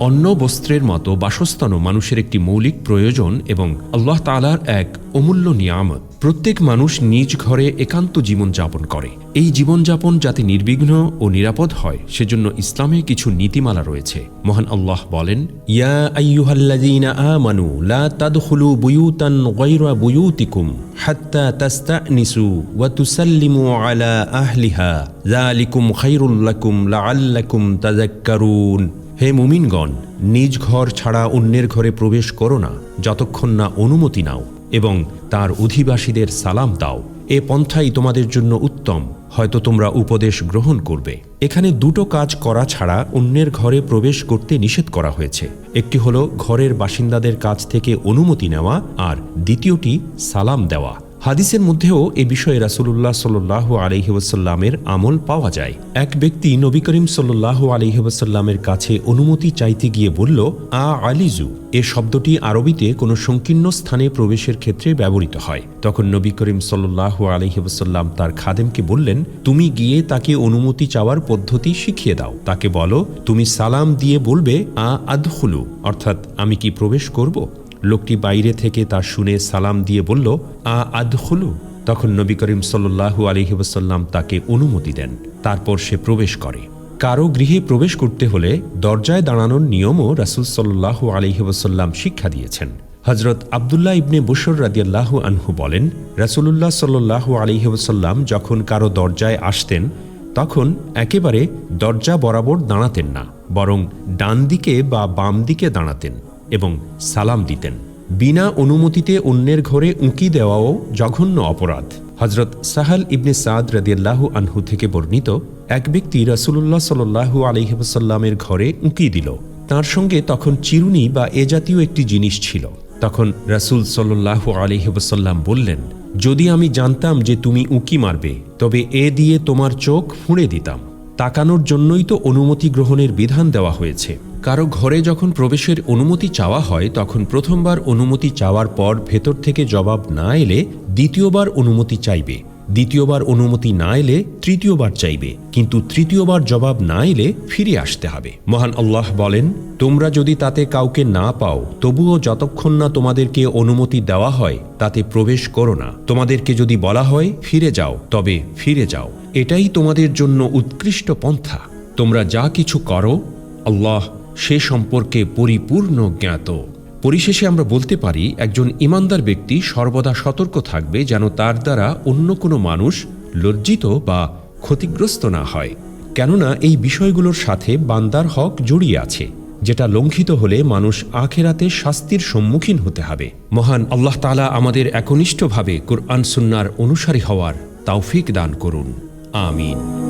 অন্ন বস্ত্রের মতো বাসস্থানও মানুষের একটি মৌলিক প্রয়োজন এবং আল্লাহ তালার এক অমূল্য নিয়ামত। প্রত্যেক মানুষ নিজ ঘরে একান্ত জীবন যাপন করে। এই জীবনযাপন যাতে নির্বিঘ্ন ও নিরাপদ হয়, সেজন্য ইসলামে কিছু নীতিমালা রয়েছে। মহান আল্লাহ বলেন, ইয়া লা হাত্তা ওয়া আলা হে মুমিনগণ, নিজ ঘর ছাড়া অন্যের ঘরে প্রবেশ করো না, যতক্ষণ না অনুমতি নাও এবং তার অধিবাসীদের সালাম দাও। এ পন্থাই তোমাদের জন্য উত্তম, হয়তো তোমরা উপদেশ গ্রহণ করবে। এখানে দুটো কাজ করা ছাড়া অন্যের ঘরে প্রবেশ করতে নিষেধ করা হয়েছে। একটি হলো ঘরের বাসিন্দাদের কাছ থেকে অনুমতি নেওয়া আর দ্বিতীয়টি সালাম দেওয়া। হাদিসের মধ্যেও এ বিষয়ে রাসুল্লাহ সাল্লাহ আলহিউসাল্লামের আমল পাওয়া যায়। এক ব্যক্তি নবী করিম সাল্লাহ আলহিউসাল্লামের কাছে অনুমতি চাইতে গিয়ে বলল, আ আলিজু। এ শব্দটি আরবিতে কোনো সংকীর্ণ স্থানে প্রবেশের ক্ষেত্রে ব্যবহৃত হয়। তখন নবী করিম সাল্লাহ আলহিউসাল্লাম তার খাদেমকে বললেন, তুমি গিয়ে তাকে অনুমতি চাওয়ার পদ্ধতি শিখিয়ে দাও। তাকে বলো, তুমি সালাম দিয়ে বলবে, আ আদহুলু অর্থাৎ, আমি কি প্রবেশ করব? লোকটি বাইরে থেকে তা শুনে সালাম দিয়ে বলল, আ আদখুলু? তখন নবী করিম সাল্লু আলহিবসাল্লাম তাকে অনুমতি দেন। তারপর সে প্রবেশ করে। কারও গৃহে প্রবেশ করতে হলে দরজায় দাঁড়ানোর নিয়মও রাসুল সাল্লাহ আলহিবসাল্লাম শিক্ষা দিয়েছেন। হজরত আবদুল্লাহ ইবনে বসর রাদিয়াল্লাহ আনহু বলেন, রাসুলুল্লাহ সাল্লাহ আলহিবসাল্লাম যখন কারও দরজায় আসতেন, তখন একেবারে দরজা বরাবর দাঁড়াতেন না, বরং ডান দিকে বা বাম দিকে দাঁড়াতেন। এবং সালাম দিতেন। বিনা অনুমতিতে অন্যের ঘরে উঁকি দেওয়াও জঘন্য অপরাধ। হজরত সাহাল ইবনে সাদ রদিয়াল্লাহ আনহু থেকে বর্ণিত, এক ব্যক্তি রাসুল্লাহ সাল্লাহ আলহিবসাল্লামের ঘরে উঁকি দিল। তার সঙ্গে তখন চিরুনি বা এ জাতীয় একটি জিনিস ছিল। তখন রাসুল সাল্লাহ আলহিবসাল্লাম বললেন, যদি আমি জানতাম যে তুমি উঁকি মারবে, তবে এ দিয়ে তোমার চোখ ফুঁড়ে দিতাম। তাকানোর জন্যই তো অনুমতি গ্রহণের বিধান দেওয়া হয়েছে। কারও ঘরে যখন প্রবেশের অনুমতি চাওয়া হয়, তখন প্রথমবার অনুমতি চাওয়ার পর ভেতর থেকে জবাব না এলে দ্বিতীয়বার অনুমতি চাইবে। দ্বিতীয়বার অনুমতি না এলে তৃতীয়বার চাইবে। কিন্তু তৃতীয়বার জবাব না এলে ফিরে আসতে হবে। মহান আল্লাহ বলেন, তোমরা যদি তাতে কাউকে না পাও, তবুও যতক্ষণ না তোমাদেরকে অনুমতি দেওয়া হয়, তাতে প্রবেশ করো না। তোমাদেরকে যদি বলা হয়, ফিরে যাও, তবে ফিরে যাও। এটাই তোমাদের জন্য উৎকৃষ্ট পন্থা। তোমরা যা কিছু করো, আল্লাহ সে সম্পর্কে পরিপূর্ণ জ্ঞাত। পরিশেষে আমরা বলতে পারি, একজন ইমানদার ব্যক্তি সর্বদা সতর্ক থাকবে যেন তার দ্বারা অন্য কোনো মানুষ লজ্জিত বা ক্ষতিগ্রস্ত না হয়। কেননা এই বিষয়গুলোর সাথে বান্দার হক জড়িয়ে আছে, যেটা লঙ্ঘিত হলে মানুষ আখেরাতে শাস্তির সম্মুখীন হতে হবে। মহান আল্লাহ তালা আমাদের একনিষ্ঠভাবে কোরআন সুন্নার অনুসারী হওয়ার তাওফিক দান করুন। আমিন।